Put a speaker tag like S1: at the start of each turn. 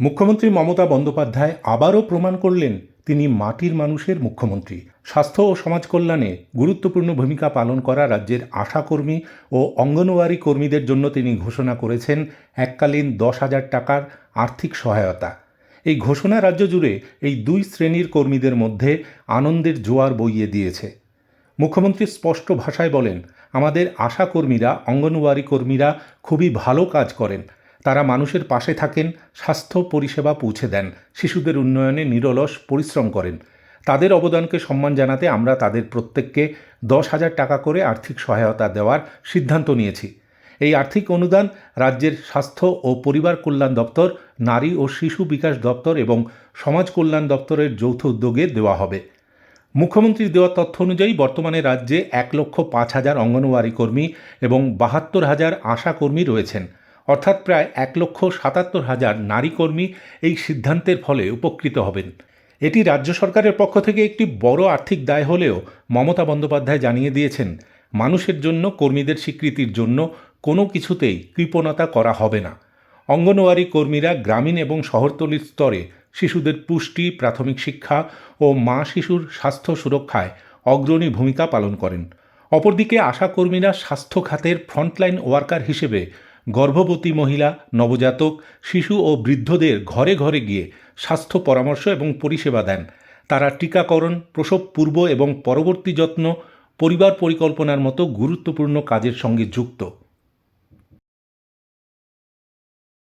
S1: মুখ্যমন্ত্রী মমতা বন্দ্যোপাধ্যায় আবারও প্রমাণ করলেন তিনি মাটির মানুষের মুখ্যমন্ত্রী। স্বাস্থ্য ও সমাজ কল্যাণে গুরুত্বপূর্ণ ভূমিকা পালন করা রাজ্যের আশাকর্মী ও অঙ্গনওয়াড়ি কর্মীদের জন্য তিনি ঘোষণা করেছেন এককালীন দশ হাজার টাকার আর্থিক সহায়তা। এই ঘোষণা রাজ্য জুড়ে এই দুই শ্রেণির কর্মীদের মধ্যে আনন্দের জোয়ার বইয়ে দিয়েছে। মুখ্যমন্ত্রী স্পষ্ট ভাষায় বলেন, আমাদের আশাকর্মীরা, অঙ্গনওয়াড়ি কর্মীরা খুবই ভালো কাজ করেন। তারা মানুষের পাশে থাকেন, স্বাস্থ্য পরিষেবা পৌঁছে দেন, শিশুদের উন্নয়নে নিরলস পরিশ্রম করেন। তাদের অবদানকে সম্মান জানাতে আমরা তাদের প্রত্যেককে দশ হাজার টাকা করে আর্থিক সহায়তা দেওয়ার সিদ্ধান্ত নিয়েছি। এই আর্থিক অনুদান রাজ্যের স্বাস্থ্য ও পরিবার কল্যাণ দপ্তর, নারী ও শিশু বিকাশ দপ্তর এবং সমাজ কল্যাণ দপ্তরের যৌথ উদ্যোগে দেওয়া হবে। মুখ্যমন্ত্রীর দেওয়া তথ্য অনুযায়ী বর্তমানে রাজ্যে এক লক্ষ পাঁচ হাজার অঙ্গনওয়াড়ি কর্মী এবং বাহাত্তর হাজার আশা কর্মী রয়েছেন। অর্থাৎ প্রায় এক লক্ষ সাতাত্তর হাজার নারী কর্মী এই সিদ্ধান্তের ফলে উপকৃত হবেন। এটি রাজ্য সরকারের পক্ষ থেকে একটি বড় আর্থিক দায় হলেও মমতা বন্দ্যোপাধ্যায় জানিয়ে দিয়েছেন, মানুষের জন্য, কর্মীদের স্বীকৃতির জন্য কোনো কিছুতেই কৃপণতা করা হবে না। অঙ্গনওয়াড়ি কর্মীরা গ্রামীণ এবং শহরতলির স্তরে শিশুদের পুষ্টি, প্রাথমিক শিক্ষা ও মা শিশুর স্বাস্থ্য সুরক্ষায় অগ্রণী ভূমিকা পালন করেন। অপরদিকে আশা কর্মীরা স্বাস্থ্য খাতের ফ্রন্টলাইন ওয়ার্কার হিসেবে গর্ভবতী মহিলা, নবজাতক, শিশু ও বৃদ্ধদের ঘরে ঘরে গিয়ে স্বাস্থ্য পরামর্শ এবং পরিষেবা দেন। তারা টিকাকরণ, প্রসব পূর্ব এবং পরবর্তী যত্ন, পরিবার পরিকল্পনার মতো গুরুত্বপূর্ণ কাজের সঙ্গে যুক্ত।